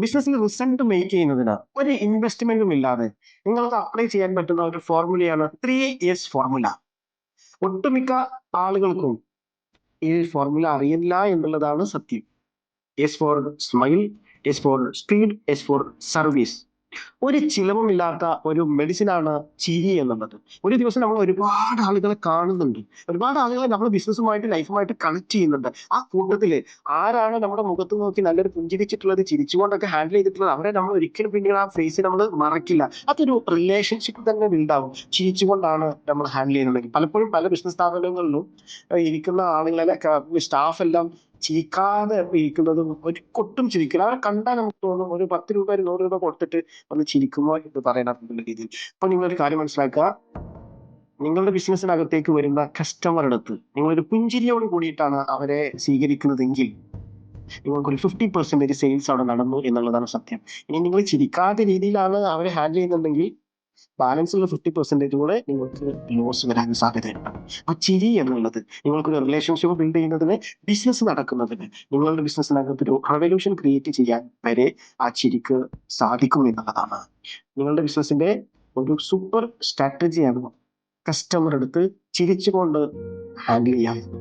ബിസിനസ്സിൽ result make ചെയ്യുന്നതിന് ഒരു ഇൻവെസ്റ്റ്മെന്റും ഇല്ലാതെ നിങ്ങൾക്ക് അപ്ലൈ ചെയ്യാൻ പറ്റുന്ന ഒരു ഫോർമുലയാണ് ത്രീ എസ് ഫോർമുല ഒട്ടുമിക്ക ആളുകൾക്കും ഈ ഫോർമുല അറിയില്ല എന്നുള്ളതാണ് സത്യം. S for smile S for speed S for service ഒരു ചിലവുമില്ലാത്ത ഒരു മെഡിസിനാണ് ചിരി എന്നുള്ളത്. ഒരു ദിവസം നമ്മൾ ഒരുപാട് ആളുകളെ കാണുന്നുണ്ട്. ഒരുപാട് ആളുകളെ നമ്മൾ ബിസിനസ്സുമായിട്ട് ലൈഫുമായിട്ട് കണക്ട് ചെയ്യുന്നുണ്ട്. ആ കൂട്ടത്തിൽ ആരാണ് നമ്മുടെ മുഖത്ത് നോക്കി നല്ലൊരു പുഞ്ചിരിച്ചിട്ടുള്ളത് ചിരിച്ചുകൊണ്ടൊക്കെ ഹാൻഡിൽ ചെയ്തിട്ടുള്ളത് അവരെ നമ്മൾ ഒരിക്കലും പിന്നീട് ആ ഫേസ് നമ്മൾ മറക്കില്ല. അതൊരു റിലേഷൻഷിപ്പ് തന്നെ ഉണ്ടാവും ചിരിച്ചുകൊണ്ടാണ് നമ്മൾ ഹാൻഡിൽ ചെയ്യുന്നുണ്ടെങ്കിൽ പലപ്പോഴും പല ബിസിനസ് സ്ഥാപനങ്ങളിലും ഇരിക്കുന്ന ആളുകളെ സ്റ്റാഫ് എല്ലാം ചിരിക്കാതെ ഇരിക്കുന്നതും ഒരു കൊട്ടും ചിരിക്കില്ല. അവരെ കണ്ടാൽ നമുക്ക് തോന്നും ഒരു പത്ത് രൂപ ഒരു നൂറ് രൂപ കൊടുത്തിട്ട് ഒന്ന് ചിരിക്കുമോ എന്ന് പറയണമെന്നുള്ള രീതിയിൽ അപ്പൊ നിങ്ങളൊരു കാര്യം മനസ്സിലാക്കുക. നിങ്ങളുടെ ബിസിനസ്സിനകത്തേക്ക് വരുന്ന കസ്റ്റമറുടെ അടുത്ത് നിങ്ങളൊരു പുഞ്ചിരിയോട് കൂടിയിട്ടാണ് അവരെ സ്വീകരിക്കുന്നതെങ്കിൽ നിങ്ങൾക്ക് ഒരു ഫിഫ്റ്റി പെർസെന്റേജ് സെയിൽസ് അവിടെ നടന്നു എന്നുള്ളതാണ് സത്യം. ഇനി നിങ്ങൾ ചിരിക്കാത്ത രീതിയിലാണ് അവരെ ഹാൻഡിൽ ചെയ്യുന്നുണ്ടെങ്കിൽ ബാലൻസ് ഉള്ള ഫിഫ്റ്റി പെർസെന്റേജ് കൂടെ നിങ്ങൾക്ക് ലോസ് വരാൻ സാധ്യതയുണ്ട്. ആ ചിരി എന്നുള്ളത് നിങ്ങൾക്കൊരു റിലേഷൻഷിപ്പ് ബിൽഡ് ചെയ്യുന്നതിന് ബിസിനസ് നടക്കുന്നതിന് നിങ്ങളുടെ ബിസിനസ്സിനകത്ത് ഒരു റവല്യൂഷൻ ക്രിയേറ്റ് ചെയ്യാൻ വരെ ആ ചിരിക്ക് സാധിക്കും എന്നുള്ളതാണ്. നിങ്ങളുടെ ബിസിനസ്സിന്റെ ഒരു സൂപ്പർ സ്ട്രാറ്റജിയാണ് കസ്റ്റമർ എടുത്ത് ചിരിച്ചുകൊണ്ട് ഹാൻഡിൽ ചെയ്യാം